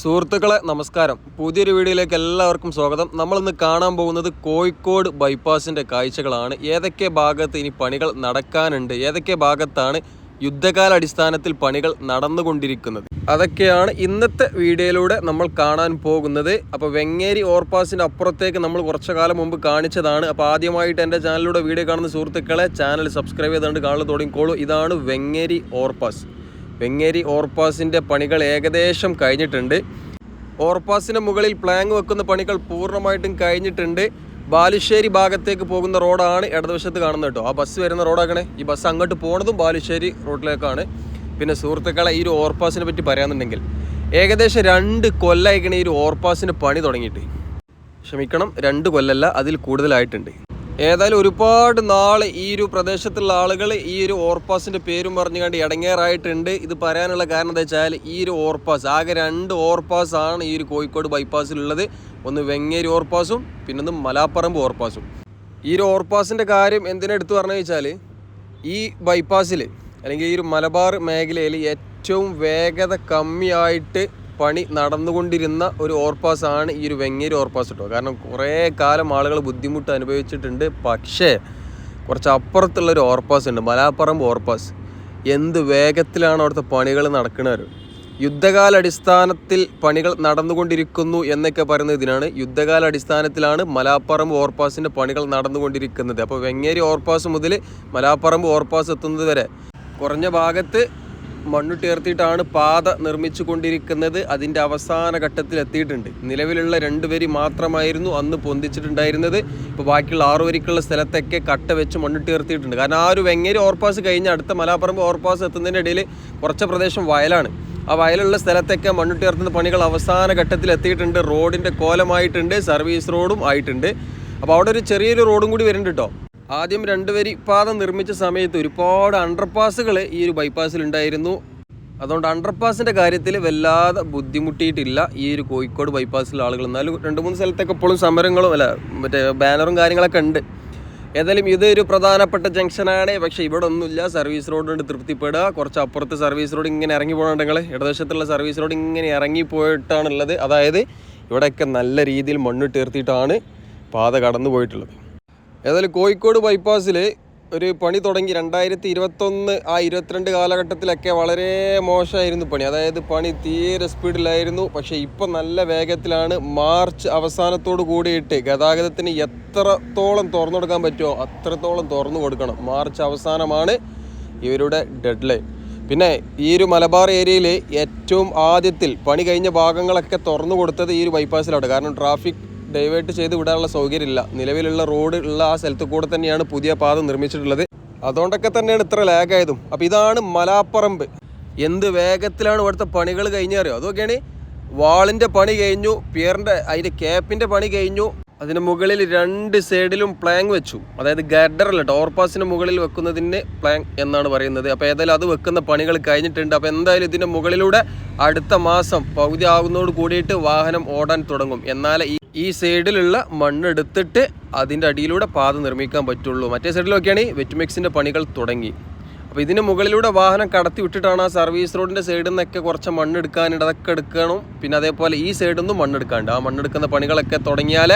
സുഹൃത്തുക്കളെ നമസ്കാരം. പുതിയൊരു വീഡിയോയിലേക്ക് എല്ലാവർക്കും സ്വാഗതം. നമ്മളിന്ന് കാണാൻ പോകുന്നത് കോഴിക്കോട് ബൈപ്പാസിന്റെ കാഴ്ചകളാണ്. ഏതൊക്കെ ഭാഗത്ത് ഇനി പണികൾ നടക്കാനുണ്ട്? ഏതൊക്കെ ഭാഗത്താണ് യുദ്ധകാല അടിസ്ഥാനത്തിൽ പണികൾ നടന്നുകൊണ്ടിരിക്കുന്നത്? അതൊക്കെയാണ് ഇന്നത്തെ വീഡിയോയിലൂടെ നമ്മൾ കാണാൻ പോകുന്നത്. അപ്പോൾ വെങ്ങേരി ഓവർപാസിന്റെ അപ്പുറത്തേക്ക് നമ്മൾ കുറച്ചു കാലം മുമ്പ് കാണിച്ചതാണ്. അപ്പോൾ ആദ്യമായിട്ട് എന്റെ ചാനലിലൂടെ വീഡിയോ കാണുന്ന സുഹൃത്തുക്കളെ ചാനൽ സബ്സ്ക്രൈബ് ചെയ്തുകൊണ്ട് കാണൽ തുടങ്ങിക്കോളൂ ഇതാണ് വെങ്ങേരി ഓവർപാസ്. വെങ്ങേരി ഓവർപാസിന്റെ പണികൾ ഏകദേശം കഴിഞ്ഞിട്ടുണ്ട്. ഓവർപാസിന് മുകളിൽ പ്ലാങ് വെക്കുന്ന പണികൾ പൂർണമായിട്ടും കഴിഞ്ഞിട്ടുണ്ട്. ബാലുശ്ശേരി ഭാഗത്തേക്ക് പോകുന്ന റോഡാണ് ഇടതുവശത്ത് കാണുന്നത് കേട്ടോ. ആ ബസ് വരുന്ന റോഡാക്കണേ. ഈ ബസ് അങ്ങോട്ട് പോണതും ബാലുശ്ശേരി റോഡിലേക്കാണ് പിന്നെ സുഹൃത്തുക്കളെ ഈ ഒരു ഓവർപാസിനെ പറ്റി പറയാമെന്നുണ്ടെങ്കിൽ ഏകദേശം രണ്ട് കൊല്ലമായിക്കണേ ഈ ഒരു ഓവർപാസിന് പണി തുടങ്ങിയിട്ട്. ക്ഷമിക്കണം രണ്ട് കൊല്ലല്ല അതിൽ കൂടുതലായിട്ടുണ്ട്. ഏതായാലും ഒരുപാട് നാൾ ഈ ഒരു പ്രദേശത്തുള്ള ആളുകൾ ഈ ഒരു ഓർപ്പാസിന്റെ പേരും പറഞ്ഞുകൊണ്ട് ഇടങ്ങേറായിട്ടുണ്ട്. ഇത് പറയാനുള്ള കാരണം എന്താ വെച്ചാൽ ഈ ഒരു ഓർപ്പാസ് ആകെ രണ്ട് ഓർപ്പാസ് ആണ് ഈ ഒരു കോഴിക്കോട് ബൈപ്പാസിലുള്ളത്. ഒന്ന് വെങ്ങേരി ഓർപ്പാസും പിന്നൊന്ന് മലാപ്പറമ്പ് ഓർപ്പാസും ഈ ഒരു ഓർപ്പാസിന്റെ കാര്യം എന്തിനെടുത്ത് പറഞ്ഞു വെച്ചാൽ ഈ ബൈപ്പാസിൽ അല്ലെങ്കിൽ ഈ ഒരു മലബാർ മേഖലയിൽ ഏറ്റവും വേഗത കമ്മിയായിട്ട് പണി നടന്നുകൊണ്ടിരുന്ന ഒരു ഓർപാസ് ആണ് ഈ ഒരു വെങ്ങേരി ഓർപ്പാസ് കേട്ടോ. കാരണം കുറേ കാലം ആളുകൾ ബുദ്ധിമുട്ട് അനുഭവിച്ചിട്ടുണ്ട്. പക്ഷേ കുറച്ച് അപ്പുറത്തുള്ള ഒരു ഓർപ്പാസ് ഉണ്ട്. മലാപ്പറമ്പ് ഓർപ്പാസ് എന്ത് വേഗത്തിലാണ് അവിടുത്തെ പണികൾ നടക്കുന്നത്? യുദ്ധകാലടിസ്ഥാനത്തിൽ പണികൾ നടന്നുകൊണ്ടിരിക്കുന്നു എന്നൊക്കെ പറയുന്നത് ഇതിനാണ്. യുദ്ധകാലടിസ്ഥാനത്തിലാണ് മലാപ്പറമ്പ് ഓർപ്പാസിന്റെ പണികൾ നടന്നുകൊണ്ടിരിക്കുന്നത്. അപ്പോൾ വെങ്ങേരി ഓർപ്പാസ് മുതൽ മലാപ്പറമ്പ് ഓർപ്പാസ് എത്തുന്നത് വരെ കുറഞ്ഞ ഭാഗത്ത് മണ്ണുട്ടേർത്തിയിട്ടാണ് പാത നിർമ്മിച്ചു കൊണ്ടിരിക്കുന്നത് അതിന്റെ അവസാന ഘട്ടത്തിൽ എത്തിയിട്ടുണ്ട്. നിലവിലുള്ള രണ്ട് വരി മാത്രമായിരുന്നു അന്ന് പൊന്തിച്ചിട്ടുണ്ടായിരുന്നത്. ഇപ്പോൾ ബാക്കിയുള്ള ആറു വരിക്കുള്ള സ്ഥലത്തൊക്കെ കട്ട വെച്ച് മണ്ണുട്ടേർത്തിയിട്ടുണ്ട് കാരണം ആ ഒരു വെങ്ങേരി ഓവർപാസ് കഴിഞ്ഞ് അടുത്ത മലാപ്പറമ്പ് ഓവർപാസ് എത്തുന്നതിന്റെ ഇടയിൽ കുറച്ച് പ്രദേശം വയലാണ്. ആ വയലുള്ള സ്ഥലത്തൊക്കെ മണ്ണുട്ടേർത്തുന്ന പണികൾ അവസാന ഘട്ടത്തിൽ എത്തിയിട്ടുണ്ട്. റോഡിന്റെ കോലമായിട്ടുണ്ട് സർവീസ് റോഡും ആയിട്ടുണ്ട്. അപ്പോൾ അവിടെ ഒരു ചെറിയൊരു റോഡും കൂടി വരുന്നുണ്ട് കേട്ടോ ആദ്യം രണ്ട് വരി പാത നിർമ്മിച്ച സമയത്ത് ഒരുപാട് അണ്ടർപാസുകൾ ഈ ഒരു ബൈപ്പാസിൽ ഉണ്ടായിരുന്നു. അതുകൊണ്ട് അണ്ടർപാസിന്റെ കാര്യത്തിൽ വല്ലാതെ ബുദ്ധിമുട്ടിയിട്ടില്ല ഈ ഒരു കോഴിക്കോട് ബൈപ്പാസിലെ ആളുകൾ എന്നാലും രണ്ട് മൂന്ന് സ്ഥലത്തൊക്കെ ഇപ്പോഴും സമരങ്ങളും അല്ല മറ്റേ ബാനറും കാര്യങ്ങളൊക്കെ ഉണ്ട്. ഏതായാലും ഇതൊരു പ്രധാനപ്പെട്ട ജംഗ്ഷനാണ് പക്ഷേ ഇവിടെ ഒന്നുമില്ല. സർവീസ് റോഡിനോട് തൃപ്തിപ്പെടുക. കുറച്ച് അപ്പുറത്ത് സർവീസ് റോഡ് ഇങ്ങനെ ഇറങ്ങി പോകണുണ്ടെങ്കിൽ ഇടതുവശത്തുള്ള സർവീസ് റോഡ് ഇങ്ങനെ ഇറങ്ങി പോയിട്ടാണുള്ളത് അതായത് ഇവിടെയൊക്കെ നല്ല രീതിയിൽ മണ്ണിട്ടേർത്തിയിട്ടാണ് പാത കടന്നു പോയിട്ടുള്ളത് ഏതായാലും കോഴിക്കോട് ബൈപ്പാസിൽ ഒരു പണി തുടങ്ങി. രണ്ടായിരത്തി ഇരുപത്തൊന്ന് ആ ഇരുപത്തിരണ്ട് കാലഘട്ടത്തിലൊക്കെ വളരെ മോശമായിരുന്നു പണി. അതായത് പണി തീരെ സ്പീഡിലായിരുന്നു. പക്ഷേ ഇപ്പം നല്ല വേഗത്തിലാണ് മാർച്ച് അവസാനത്തോട് കൂടിയിട്ട് ഗതാഗതത്തിന് എത്രത്തോളം തുറന്നു കൊടുക്കാൻ പറ്റുമോ അത്രത്തോളം തുറന്നു കൊടുക്കണം. മാർച്ച് അവസാനമാണ് ഇവരുടെ ഡെഡ് ലൈൻ പിന്നെ ഈ ഒരു മലബാർ ഏരിയയിൽ ഏറ്റവും ആദ്യത്തിൽ പണി കഴിഞ്ഞ ഭാഗങ്ങളൊക്കെ തുറന്നു കൊടുത്തത് ഈ ഒരു ബൈപ്പാസിലാണ്. കാരണം ട്രാഫിക് ഡൈവേർട്ട് ചെയ്ത് വിടാനുള്ള സൗകര്യമില്ല. നിലവിലുള്ള റോഡ് ഉള്ള ആ സ്ഥലത്ത് കൂടെ തന്നെയാണ് പുതിയ പാത നിർമ്മിച്ചിട്ടുള്ളത്. അതുകൊണ്ടൊക്കെ തന്നെയാണ് ഇത്ര ലാഗായതും അപ്പോൾ ഇതാണ് മലാപ്പറമ്പ്. എന്ത് വേഗത്തിലാണ് ഇവിടുത്തെ പണികൾ കഴിഞ്ഞറിയോ? അതൊക്കെയാണ് വാളിന്റെ പണി കഴിഞ്ഞു പിയറിന്റെ അതിന്റെ ക്യാപ്പിന്റെ പണി കഴിഞ്ഞു. അതിന് മുകളിൽ രണ്ട് സൈഡിലും പ്ലാങ് വെച്ചു. അതായത് ഗഡർ അല്ല ടോർപാസിന് മുകളിൽ വെക്കുന്നതിന് പ്ലാങ് എന്നാണ് പറയുന്നത്. അപ്പോൾ ഏതായാലും അത് വെക്കുന്ന പണികൾ കഴിഞ്ഞിട്ടുണ്ട്. അപ്പോൾ എന്തായാലും ഇതിന്റെ മുകളിലൂടെ അടുത്ത മാസം പകുതി ആകുന്നതോട് കൂടിയിട്ട് വാഹനം ഓടാൻ തുടങ്ങും. എന്നാലേ ഈ ഈ സൈഡിലുള്ള മണ്ണെടുത്തിട്ട് അതിന്റെ അടിയിലൂടെ പാത നിർമ്മിക്കാൻ പറ്റുള്ളൂ. മറ്റേ സൈഡിലൊക്കെയാണ് വെറ്റ്മിക്സിന്റെ പണികൾ തുടങ്ങി. അപ്പോൾ ഇതിന് മുകളിലൂടെ വാഹനം കടത്തി വിട്ടിട്ടാണ് ആ സർവീസ് റോഡിന്റെ സൈഡിൽ നിന്നൊക്കെ കുറച്ച് മണ്ണെടുക്കാനുണ്ട് അതൊക്കെ എടുക്കണം. പിന്നെ അതേപോലെ ഈ സൈഡിൽ നിന്നും മണ്ണെടുക്കാണ്ട് ആ മണ്ണെടുക്കുന്ന പണികളൊക്കെ തുടങ്ങിയാൽ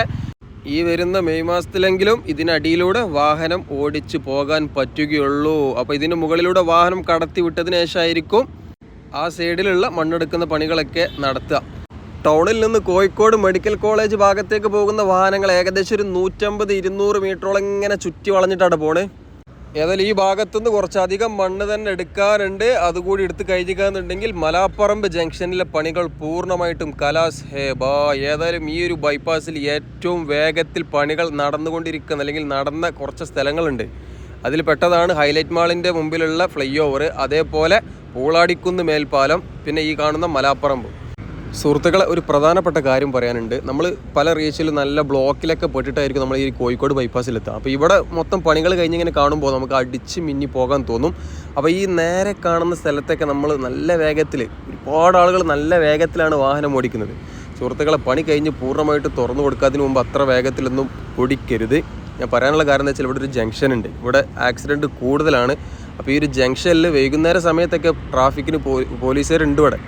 ഈ വരുന്ന മെയ് മാസത്തിലെങ്കിലും ഇതിനടിയിലൂടെ വാഹനം ഓടിച്ചു പോകാൻ പറ്റുകയുള്ളൂ. അപ്പോൾ ഇതിന് മുകളിലൂടെ വാഹനം കടത്തി വിട്ടതിന് ശേഷമായിരിക്കും ആ സൈഡിലുള്ള മണ്ണെടുക്കുന്ന പണികളൊക്കെ നടത്തുക. ടൗണിൽ നിന്ന് കോഴിക്കോട് മെഡിക്കൽ കോളേജ് ഭാഗത്തേക്ക് പോകുന്ന വാഹനങ്ങൾ ഏകദേശം ഒരു നൂറ്റമ്പത് ഇരുന്നൂറ് മീറ്ററോളം ഇങ്ങനെ ചുറ്റി വളഞ്ഞിട്ടാണ് പോണേ. ഏതായാലും ഈ ഭാഗത്തുനിന്ന് കുറച്ചധികം മണ്ണ് തന്നെ എടുക്കാനുണ്ട്. അതുകൂടി എടുത്ത് കഴിഞ്ഞിക്കാന്നുണ്ടെങ്കിൽ മലാപ്പറമ്പ് ജംഗ്ഷനിലെ പണികൾ പൂർണമായിട്ടും കലാസ് ഹേ ബാ. ഏതായാലും ഈ ഒരു ബൈപ്പാസിൽ ഏറ്റവും വേഗത്തിൽ പണികൾ നടന്നുകൊണ്ടിരിക്കുന്ന അല്ലെങ്കിൽ നടന്ന കുറച്ച് സ്ഥലങ്ങളുണ്ട്. അതിൽ പെട്ടതാണ് ഹൈലൈറ്റ് മാളിന്റെ മുമ്പിലുള്ള ഫ്ലൈ ഓവർ. അതേപോലെ പൂളാടിക്കുന്ന് മേൽപ്പാലം പിന്നെ ഈ കാണുന്ന മലാപ്പറമ്പ്. സുഹൃത്തുക്കളെ ഒരു പ്രധാനപ്പെട്ട കാര്യം പറയാനുണ്ട്. നമ്മൾ പല റീച്ചിൽ നല്ല ബ്ലോക്കിലൊക്കെ പെട്ടിട്ടായിരിക്കും നമ്മൾ ഈ കോഴിക്കോട് ബൈപ്പാസിലെത്തുക അപ്പോൾ ഇവിടെ മൊത്തം പണികൾ കഴിഞ്ഞിങ്ങനെ കാണുമ്പോൾ നമുക്ക് അടിച്ച് മിന്നി പോകാൻ തോന്നും. അപ്പോൾ ഈ നേരെ കാണുന്ന സ്ഥലത്തൊക്കെ നമ്മൾ നല്ല വേഗത്തിൽ ഒരുപാട് ആളുകൾ നല്ല വേഗത്തിലാണ് വാഹനം ഓടിക്കുന്നത്. സുഹൃത്തുക്കളെ പണി കഴിഞ്ഞ് പൂർണമായിട്ട് തുറന്നു കൊടുക്കാതിന് മുമ്പ് അത്ര വേഗത്തിലൊന്നും ഓടിക്കരുത്. ഞാൻ പറയാനുള്ള കാരണം എന്താ വെച്ചാൽ ഇവിടെ ഒരു ജംഗ്ഷൻ ഉണ്ട്. ഇവിടെ ആക്സിഡന്റ് കൂടുതലാണ്. അപ്പോൾ ഈ ഒരു ജംഗ്ഷനിൽ വൈകുന്നേര സമയത്തൊക്കെ ട്രാഫിക്കിന് പോലീസുകാരുണ്ട് ഇവിടെ.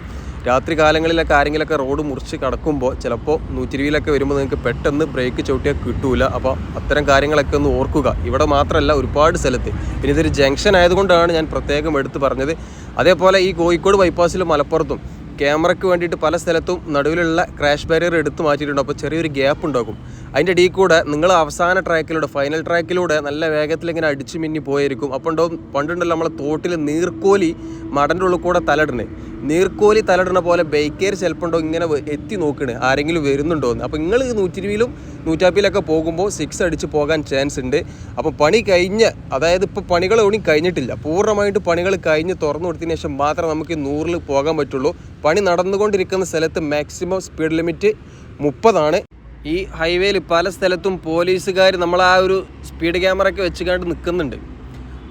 രാത്രി കാലങ്ങളിലൊക്കെ ആരെങ്കിലൊക്കെ റോഡ് മുറിച്ച് കടക്കുമ്പോൾ ചിലപ്പോൾ നൂറ്റിരുവിലൊക്കെ വരുമ്പോൾ നിങ്ങൾക്ക് പെട്ടെന്ന് ബ്രേക്ക് ചവിട്ടിയാൽ കിട്ടൂല. അപ്പോൾ അത്തരം കാര്യങ്ങളൊക്കെ ഒന്ന് ഓർക്കുക. ഇവിടെ മാത്രമല്ല ഒരുപാട് സ്ഥലത്ത്. പിന്നെ ഇതൊരു ജംഗ്ഷൻ ആയതുകൊണ്ടാണ് ഞാൻ പ്രത്യേകം എടുത്തു പറഞ്ഞത്. അതേപോലെ ഈ കോഴിക്കോട് ബൈപ്പാസിലും മലപ്പുറത്തും ക്യാമറയ്ക്ക് വേണ്ടിയിട്ട് പല സ്ഥലത്തും നടുവിലുള്ള ക്രാഷ് ബാരിയർ എടുത്തു മാറ്റിയിട്ടുണ്ട്. അപ്പോൾ ചെറിയൊരു ഗ്യാപ്പ് ഉണ്ടാകും. അതിന്റെ ഇടയിൽ കൂടെ നിങ്ങൾ അവസാന ട്രാക്കിലൂടെ ഫൈനൽ ട്രാക്കിലൂടെ നല്ല വേഗത്തിൽ ഇങ്ങനെ അടിച്ചു മിന്നി പോയിരിക്കും. അപ്പോൾ ഉണ്ടാവും പണ്ടുണ്ടല്ലോ നമ്മളെ തോട്ടിൽ നീർക്കോലി മടന്റെ ഉള്ളിൽ കൂടെ തലയിടണേ. നീർക്കോലി തലടണ പോലെ ബൈക്കേർ ചിലപ്പോണ്ടോ ഇങ്ങനെ എത്തി നോക്കണേ. ആരെങ്കിലും വരുന്നുണ്ടോ എന്ന്. അപ്പോൾ നിങ്ങൾ നൂറ്റിരുവിയിലും നൂറ്റാപ്പിലൊക്കെ പോകുമ്പോൾ സിക്സ് അടിച്ച് പോകാൻ ചാൻസ് ഉണ്ട്. അപ്പോൾ പണി കഴിഞ്ഞ് അതായത് ഇപ്പോൾ പണികൾ ഒന്നും കഴിഞ്ഞിട്ടില്ല. പൂർണമായിട്ട് പണികൾ കഴിഞ്ഞ് തുറന്നു കൊടുത്തതിന് ശേഷം മാത്രമേ നമുക്ക് നൂറിൽ പോകാൻ പറ്റുള്ളൂ. പണി നടന്നുകൊണ്ടിരിക്കുന്ന സ്ഥലത്ത് മാക്സിമം സ്പീഡ് ലിമിറ്റ് മുപ്പതാണ്. ഈ ഹൈവേയിൽ പല സ്ഥലത്തും പോലീസുകാർ നമ്മൾ ആ ഒരു സ്പീഡ് ക്യാമറയൊക്കെ വെച്ചുകൊണ്ട് നിൽക്കുന്നുണ്ട്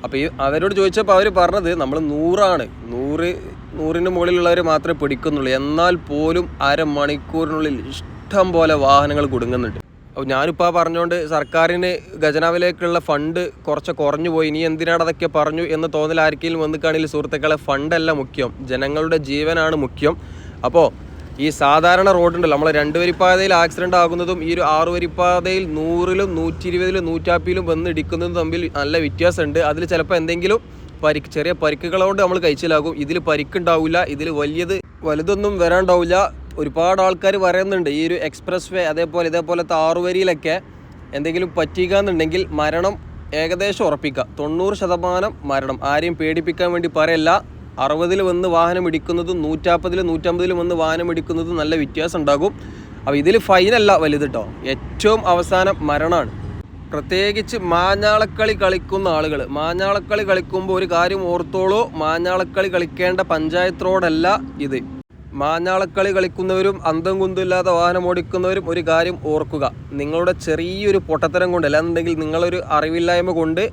അപ്പോൾ ഈ അവരോട് ചോദിച്ചപ്പോൾ അവർ പറഞ്ഞത് നമ്മൾ നൂറാണ്. നൂറ് നൂറിന് മുകളിലുള്ളവർ മാത്രമേ പിടിക്കുന്നുള്ളൂ. എന്നാൽ പോലും അരമണിക്കൂറിനുള്ളിൽ ഇഷ്ടം പോലെ വാഹനങ്ങൾ കുടുങ്ങുന്നുണ്ട്. അപ്പോൾ ഞാനിപ്പോൾ പറഞ്ഞുകൊണ്ട് സർക്കാരിന് ഖജനാവിലേക്കുള്ള ഫണ്ട് കുറച്ച് കുറഞ്ഞു പോയി. ഇനി എന്തിനാണ് അതൊക്കെ പറഞ്ഞു എന്ന് തോന്നൽ ആർക്കെങ്കിലും വന്നിക്കാണെങ്കിൽ സുഹൃത്തുക്കളെ ഫണ്ടല്ല മുഖ്യം. ജനങ്ങളുടെ ജീവനാണ് മുഖ്യം. അപ്പോൾ ഈ സാധാരണ റോഡുണ്ടല്ലോ നമ്മൾ രണ്ട് വരിപ്പാതയിൽ ആക്സിഡന്റ് ആകുന്നതും ഈ ഒരു ആറ് വരിപ്പാതയിൽ നൂറിലും നൂറ്റി ഇരുപതിലും നൂറ്റാപ്പിലും വന്ന് ഇടിക്കുന്നതും തമ്മിൽ നല്ല വ്യത്യാസമുണ്ട്. അതിൽ ചിലപ്പോൾ എന്തെങ്കിലും പരിക്ക് ചെറിയ പരിക്കുകളോണ്ട് നമ്മൾ കഴിച്ചിലാകും. ഇതിൽ പരിക്കുണ്ടാവില്ല ഇതിൽ വലിയത് വലുതൊന്നും വരാണ്ടാവില്ല. ഒരുപാട് ആൾക്കാർ പറയുന്നുണ്ട് ഈ ഒരു എക്സ്പ്രസ് വേ അതേപോലെ ഇതേപോലത്തെ ആറുവരിയിലൊക്കെ എന്തെങ്കിലും പറ്റിക്കാന്നുണ്ടെങ്കിൽ മരണം ഏകദേശം ഉറപ്പിക്കുക തൊണ്ണൂറ് ശതമാനം മരണം. ആരെയും പേടിപ്പിക്കാൻ വേണ്ടി പറയല്ല. അറുപതിൽ വന്ന് വാഹനം ഇടിക്കുന്നതും നൂറ്റാപ്പതിൽ നൂറ്റമ്പതിൽ വന്ന് വാഹനം ഇടിക്കുന്നതും നല്ല വ്യത്യാസം ഉണ്ടാകും. അപ്പോൾ ഇതിൽ ഫൈനല്ല വലുത് കേട്ടോ ഏറ്റവും അവസാനം മരണമാണ് പ്രത്യേകിച്ച് മാഞ്ഞാളക്കളി കളിക്കുന്ന ആളുകൾ മാഞ്ഞാളക്കളി കളിക്കുമ്പോൾ ഒരു കാര്യം ഓർത്തോളൂ. മാഞ്ഞാളക്കളി കളിക്കേണ്ട പഞ്ചായത്ത് റോഡല്ല ഇത്. മാഞ്ഞാളക്കളി കളിക്കുന്നവരും അന്തം കുന്തില്ലാതെ വാഹനം ഓടിക്കുന്നവരും ഒരു കാര്യം ഓർക്കുക. നിങ്ങളുടെ ചെറിയൊരു പൊട്ടത്തരം കൊണ്ട് അല്ലാന്നുണ്ടെങ്കിൽ നിങ്ങളൊരു അറിവില്ലായ്മ കൊണ്ട്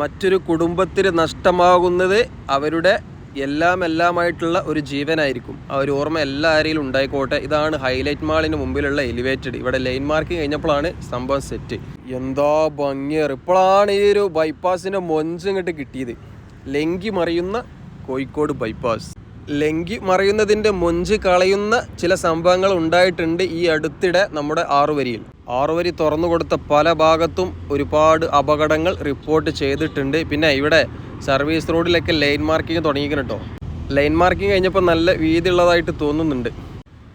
മറ്റൊരു കുടുംബത്തിന് നഷ്ടമാകുന്നത് അവരുടെ എല്ലാം എല്ലാമായിട്ടുള്ള ഒരു ജീവനായിരിക്കും. ആ ഒരു ഓർമ്മ എല്ലാ ആരെയും ഉണ്ടായിക്കോട്ടെ. ഇതാണ് ഹൈലൈറ്റ് മാളിന് മുമ്പിലുള്ള എലിവേറ്റഡ് ഇവിടെ ലൈൻ മാർക്കിംഗ് കഴിഞ്ഞപ്പോഴാണ് സംഭവം സെറ്റ് എന്താ ഭംഗിയർ ഇപ്പോഴാണ് ഈ ഒരു ബൈപ്പാസിന്റെ മൊഞ്ച് ഇങ്ങോട്ട് കിട്ടിയത്. ലങ്കി മറിയുന്ന കോഴിക്കോട് ബൈപ്പാസ് ലങ്കി മറയുന്നതിന്റെ മൊഞ്ച് കളയുന്ന ചില സംഭവങ്ങൾ ഉണ്ടായിട്ടുണ്ട് ഈ അടുത്തിടെ നമ്മുടെ ആറുവരിയിൽ. ആറുവരി തുറന്നു കൊടുത്ത പല ഭാഗത്തും ഒരുപാട് അപകടങ്ങൾ റിപ്പോർട്ട് ചെയ്തിട്ടുണ്ട്. പിന്നെ ഇവിടെ സർവീസ് റോഡിലൊക്കെ ലൈൻ മാർക്കിംഗ് തുടങ്ങിയിരിക്കണം കേട്ടോ. ലൈൻ മാർക്കിംഗ് കഴിഞ്ഞപ്പോൾ നല്ല വീതിയുള്ളതായിട്ട് തോന്നുന്നുണ്ട്.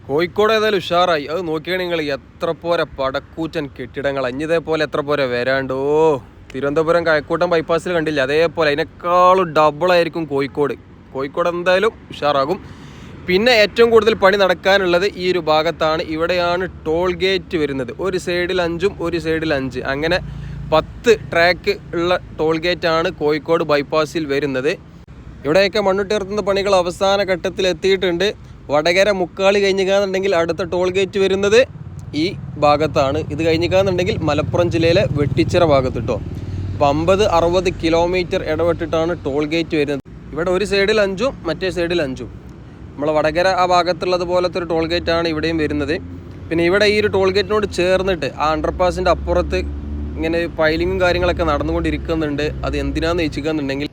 കോഴിക്കോട് ഏതായാലും ഉഷാറായി. അത് നോക്കിയാണെങ്കിൽ നിങ്ങൾ എത്ര പോരെ പടക്കൂറ്റൻ കെട്ടിടങ്ങൾ. അഞ്ഞിതേപോലെ എത്ര പോരെ വരാണ്ടോ? തിരുവനന്തപുരം കഴക്കൂട്ടം ബൈപ്പാസിൽ കണ്ടില്ല? അതേപോലെ അതിനേക്കാളും ഡബിളായിരിക്കും കോഴിക്കോട്. കോഴിക്കോട് എന്തായാലും ഉഷാറാകും. പിന്നെ ഏറ്റവും കൂടുതൽ പണി നടക്കാനുള്ളത് ഈ ഒരു ഭാഗത്താണ്. ഇവിടെയാണ് ടോൾ ഗേറ്റ് വരുന്നത്. ഒരു സൈഡിൽ അഞ്ചും ഒരു സൈഡിൽ അഞ്ച്. അങ്ങനെ പത്ത് ട്രാക്ക് ഉള്ള ടോൾ ഗേറ്റ് ആണ് കോഴിക്കോട് ബൈപ്പാസിൽ വരുന്നത്. ഇവിടെയൊക്കെ മണ്ണുട്ടിർത്തുന്ന പണികൾ അവസാന ഘട്ടത്തിൽ എത്തിയിട്ടുണ്ട്. വടകര മുക്കാളി കഴിഞ്ഞിക്കാന്നുണ്ടെങ്കിൽ അടുത്ത ടോൾ ഗേറ്റ് വരുന്നത് ഈ ഭാഗത്താണ്. ഇത് കഴിഞ്ഞിക്കാന്നുണ്ടെങ്കിൽ മലപ്പുറം ജില്ലയിലെ വെട്ടിച്ചിറ ഭാഗത്ത് കേട്ടോ അപ്പോൾ അമ്പത് അറുപത് കിലോമീറ്റർ ഇടപെട്ടിട്ടാണ് ടോൾ ഗേറ്റ് വരുന്നത്. ഇവിടെ ഒരു സൈഡിൽ അഞ്ചും മറ്റേ സൈഡിൽ അഞ്ചും. നമ്മൾ വടകര ആ ഭാഗത്തുള്ളത് പോലത്തെ ഒരു ടോൾ ഗേറ്റാണ് ഇവിടെയും വരുന്നത്. പിന്നെ ഇവിടെ ഈ ഒരു ടോൾ ഗേറ്റിനോട് ചേർന്നിട്ട് ആ അണ്ടർപാസിന്റെ അപ്പുറത്ത് ഇങ്ങനെ പൈലിങ്ങും കാര്യങ്ങളൊക്കെ നടന്നുകൊണ്ടിരിക്കുന്നുണ്ട്. അത് എന്തിനാന്ന് ചോദിച്ചിരിക്കുന്നുണ്ടെങ്കിൽ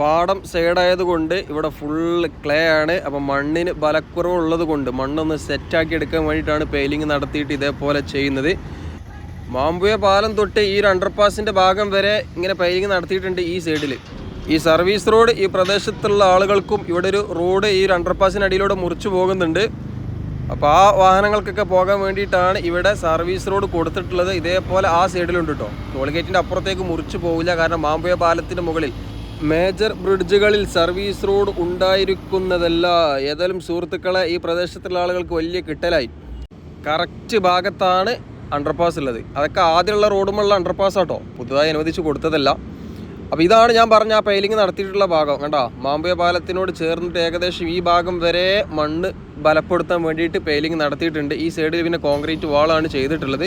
പാടം സൈഡായതുകൊണ്ട് ഇവിടെ ഫുള്ള് ക്ലേ ആണ്. അപ്പം മണ്ണിന് ബലക്കുറവുള്ളത് കൊണ്ട് മണ്ണൊന്ന് സെറ്റാക്കി എടുക്കാൻ വേണ്ടിയിട്ടാണ് പെയിലിംഗ് നടത്തിയിട്ട് ഇതേപോലെ ചെയ്യുന്നത്. മാമ്പുയ പാലം തൊട്ട് ഈ ഒരു അണ്ടർപാസിന്റെ ഭാഗം വരെ ഇങ്ങനെ പെയിലിംഗ് നടത്തിയിട്ടുണ്ട് ഈ സൈഡിൽ ഈ സർവീസ് റോഡ് ഈ പ്രദേശത്തുള്ള ആളുകൾക്കും ഇവിടെ ഒരു റോഡ് ഈ ഒരു അണ്ടർപാസിനടിയിലൂടെ മുറിച്ചു പോകുന്നുണ്ട്. അപ്പോൾ ആ വാഹനങ്ങൾക്കൊക്കെ പോകാൻ വേണ്ടിയിട്ടാണ് ഇവിടെ സർവീസ് റോഡ് കൊടുത്തിട്ടുള്ളത്. ഇതേപോലെ ആ സൈഡിലുണ്ട് കേട്ടോ ടോൾഗേറ്റിന്റെ അപ്പുറത്തേക്ക് മുറിച്ചു പോകില്ല കാരണം മാമ്പുയ പാലത്തിന് മുകളിൽ മേജർ ബ്രിഡ്ജുകളിൽ സർവീസ് റോഡ് ഉണ്ടായിരിക്കുന്നതല്ല. ഏതായാലും സുഹൃത്തുക്കളെ ഈ പ്രദേശത്തുള്ള ആളുകൾക്ക് വലിയ കിട്ടലായി. കറക്റ്റ് ഭാഗത്താണ് അണ്ടർപാസ് ഉള്ളത്. അതൊക്കെ ആദ്യമുള്ള റോഡുമുള്ള അണ്ടർപാസ് ആട്ടോ പുതുതായി അനുവദിച്ച് കൊടുത്തതല്ല. അപ്പോൾ ഇതാണ് ഞാൻ പറഞ്ഞ ആ പെയിലിംഗ് നടത്തിയിട്ടുള്ള ഭാഗം കണ്ടോ? മാമ്പുയ പാലത്തിനോട് ചേർന്നിട്ട് ഏകദേശം ഈ ഭാഗം വരെ മണ്ണ് ബലപ്പെടുത്താൻ വേണ്ടിയിട്ട് പെയിലിംഗ് നടത്തിയിട്ടുണ്ട്. ഈ സൈഡിൽ പിന്നെ കോൺക്രീറ്റ് വാളാണ് ചെയ്തിട്ടുള്ളത്.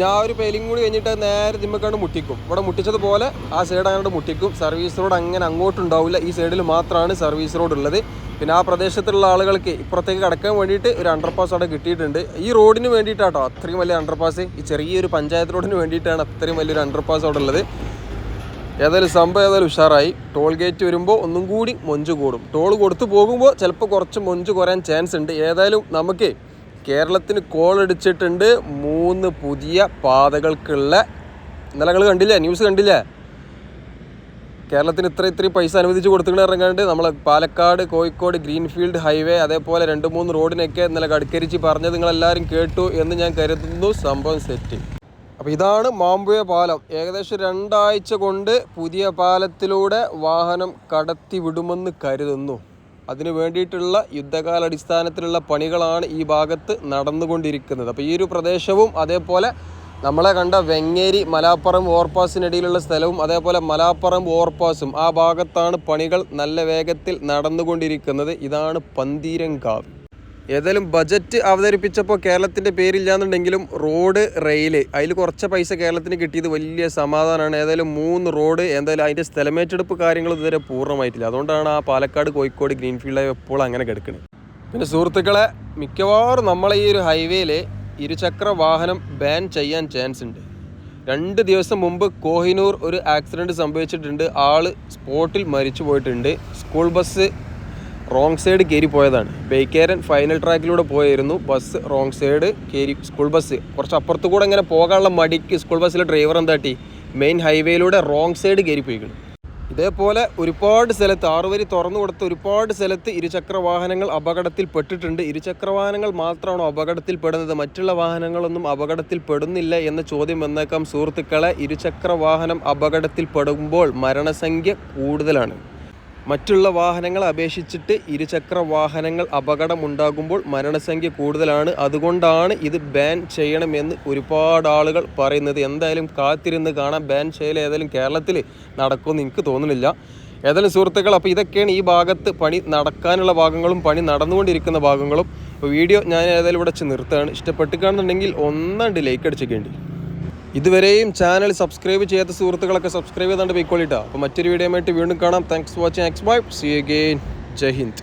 ഞാൻ ഒരു പെയിലിംഗ് കൂടി കഴിഞ്ഞിട്ട് നേരെ തിമ്മക്കാണ്ട് മുട്ടിക്കും. ഇവിടെ മുട്ടിച്ചതുപോലെ ആ സൈഡ് അങ്ങോട്ട് മുട്ടിക്കും. സർവീസ് റോഡ് അങ്ങനെ അങ്ങോട്ടുണ്ടാവില്ല. ഈ സൈഡിൽ മാത്രമാണ് സർവീസ് റോഡ് ഉള്ളത്. പിന്നെ ആ പ്രദേശത്തുള്ള ആളുകൾക്ക് ഇപ്പുറത്തേക്ക് കടക്കാൻ വേണ്ടിയിട്ട് ഒരു അണ്ടർപാസ് അവിടെ കിട്ടിയിട്ടുണ്ട്. ഈ റോഡിന് വേണ്ടിയിട്ടാട്ടോ അത്രയും വലിയ അണ്ടർപാസ് ഈ ചെറിയൊരു പഞ്ചായത്ത് റോഡിന് വേണ്ടിയിട്ടാണ് അത്രയും വലിയൊരു അണ്ടർപാസ് അവിടെ ഉള്ളത്. ഏതായാലും സംഭവം ഏതായാലും ഉഷാറായി. ടോൾ ഗേറ്റ് വരുമ്പോൾ ഒന്നും കൂടി മൊഞ്ച് കൂടും. ടോൾ കൊടുത്തു പോകുമ്പോൾ ചിലപ്പോൾ കുറച്ച് മൊഞ്ച് കുറയാൻ ചാൻസ് ഉണ്ട്. ഏതായാലും നമുക്ക് കേരളത്തിന് കോൾ അടിച്ചിട്ടുണ്ട് മൂന്ന് പുതിയ പാതകൾക്കുള്ള. ഇന്നലെ നിങ്ങൾ കണ്ടില്ലേ? ന്യൂസ് കണ്ടില്ലേ? കേരളത്തിന് ഇത്ര ഇത്രയും പൈസ അനുവദിച്ച് കൊടുത്തിട്ട് ഇറങ്ങാണ്ട് നമ്മൾ പാലക്കാട് കോഴിക്കോട് ഗ്രീൻഫീൽഡ് ഹൈവേ അതേപോലെ രണ്ട് മൂന്ന് റോഡിനൊക്കെ ഇന്നലെ കടുക്കരിച്ച് പറഞ്ഞത് നിങ്ങളെല്ലാവരും കേട്ടു എന്ന് ഞാൻ കരുതുന്നു. സംഭവം സെറ്റ് അപ്പോൾ ഇതാണ് മാമ്പുഴ പാലം. ഏകദേശം രണ്ടാഴ്ച കൊണ്ട് പുതിയ പാലത്തിലൂടെ വാഹനം കടത്തി വിടുമെന്ന് കരുതുന്നു. അതിനു വേണ്ടിയിട്ടുള്ള യുദ്ധകാലടിസ്ഥാനത്തിലുള്ള പണികളാണ് ഈ ഭാഗത്ത് നടന്നുകൊണ്ടിരിക്കുന്നത്. അപ്പോൾ ഈ ഒരു പ്രദേശവും അതേപോലെ നമ്മളെ കണ്ട വെങ്ങേരി മലാപ്പറമ്പ് ഓവർപാസിനിടയിലുള്ള സ്ഥലവും അതേപോലെ മലാപ്പറമ്പ് ഓവർപാസും ആ ഭാഗത്താണ് പണികൾ നല്ല വേഗത്തിൽ നടന്നുകൊണ്ടിരിക്കുന്നത്. ഇതാണ് പന്തീരങ്കാവ്. ഏതായാലും ബജറ്റ് അവതരിപ്പിച്ചപ്പോൾ കേരളത്തിന്റെ പേരില്ലാന്നുണ്ടെങ്കിലും റോഡ് റെയിൽ അതിൽ കുറച്ച് പൈസ കേരളത്തിന് കിട്ടിയത് വലിയ സമാധാനമാണ് ഏതായാലും മൂന്ന് റോഡ് എന്തായാലും അതിന്റെ സ്ഥലമേറ്റെടുപ്പ് കാര്യങ്ങൾ ഇതുവരെ പൂർണമായിട്ടില്ല. അതുകൊണ്ടാണ് ആ പാലക്കാട് കോഴിക്കോട് ഗ്രീൻഫീൽഡ് എപ്പോഴും അങ്ങനെ കിടക്കുന്നത് പിന്നെ സുഹൃത്തുക്കളെ മിക്കവാറും നമ്മളെ ഈ ഒരു ഹൈവേയിൽ ഇരുചക്ര വാഹനം ബാൻ ചെയ്യാൻ ചാൻസ് ഉണ്ട്. രണ്ട് ദിവസം മുമ്പ് കോഹിനൂർ ഒരു ആക്സിഡന്റ് സംഭവിച്ചിട്ടുണ്ട്. ആൾ സ്പോട്ടിൽ മരിച്ചു പോയിട്ടുണ്ട് സ്കൂൾ ബസ് റോങ് സൈഡ് കയറി പോയതാണ്. ബേക്കേരൻ ഫൈനൽ ട്രാക്കിലൂടെ പോയിരുന്നു ബസ് റോങ് സൈഡ് കയറി സ്കൂൾ ബസ് കുറച്ച് അപ്പുറത്ത് കൂടെ ഇങ്ങനെ പോകാനുള്ള മടിക്ക് സ്കൂൾ ബസ്സിലെ ഡ്രൈവർ എന്താട്ടി മെയിൻ ഹൈവേയിലൂടെ റോങ് സൈഡ് കയറി പോയിക്കണം. ഇതേപോലെ ഒരുപാട് സ്ഥലത്ത് ആറുവരി തുറന്നു കൊടുത്ത ഒരുപാട് സ്ഥലത്ത് ഇരുചക്ര വാഹനങ്ങൾ അപകടത്തിൽ പെട്ടിട്ടുണ്ട്. ഇരുചക്ര വാഹനങ്ങൾ മാത്രമാണോ അപകടത്തിൽ പെടുന്നത്? മറ്റുള്ള വാഹനങ്ങളൊന്നും അപകടത്തിൽ പെടുന്നില്ല എന്ന ചോദ്യം വന്നേക്കാം. സുഹൃത്തുക്കളെ ഇരുചക്ര വാഹനം അപകടത്തിൽ പെടുമ്പോൾ മരണസംഖ്യ കൂടുതലാണ്. മറ്റുള്ള വാഹനങ്ങളെ അപേക്ഷിച്ചിട്ട് ഇരുചക്ര വാഹനങ്ങൾ അപകടമുണ്ടാകുമ്പോൾ മരണസംഖ്യ കൂടുതലാണ്. അതുകൊണ്ടാണ് ഇത് ബാൻ ചെയ്യണമെന്ന് ഒരുപാട് ആളുകൾ പറയുന്നത്. എന്തായാലും കാത്തിരുന്ന് കാണാൻ ബാൻ ചെയ്യൽ ഏതായാലും കേരളത്തിൽ നടക്കുമെന്ന് എനിക്ക് തോന്നുന്നില്ല. ഏതായാലും സുഹൃത്തുക്കൾ അപ്പോൾ ഇതൊക്കെയാണ് ഈ ഭാഗത്ത് പണി നടക്കാനുള്ള ഭാഗങ്ങളും പണി നടന്നുകൊണ്ടിരിക്കുന്ന ഭാഗങ്ങളും. അപ്പോൾ വീഡിയോ ഞാൻ ഏതായാലും ഇവിടെ വെച്ച് നിർത്തുകയാണ്. ഇഷ്ടപ്പെട്ടിക്കാണെന്നുണ്ടെങ്കിൽ ഒന്നാണ്ട് ലൈക്ക് അടിച്ചേക്കേണ്ടി ഇതുവരെയും ചാനൽ സബ്സ്ക്രൈബ് ചെയ്യാത്ത സുഹൃത്തുക്കളൊക്കെ സബ്സ്ക്രൈബ് ചെയ്താണ്ട് പോയിക്കോളിട്ടാ. അപ്പോൾ മറ്റൊരു വീഡിയോ ആയിട്ട് വീണ്ടും കാണാം. Thanks for watching X bye see again Jai Hind.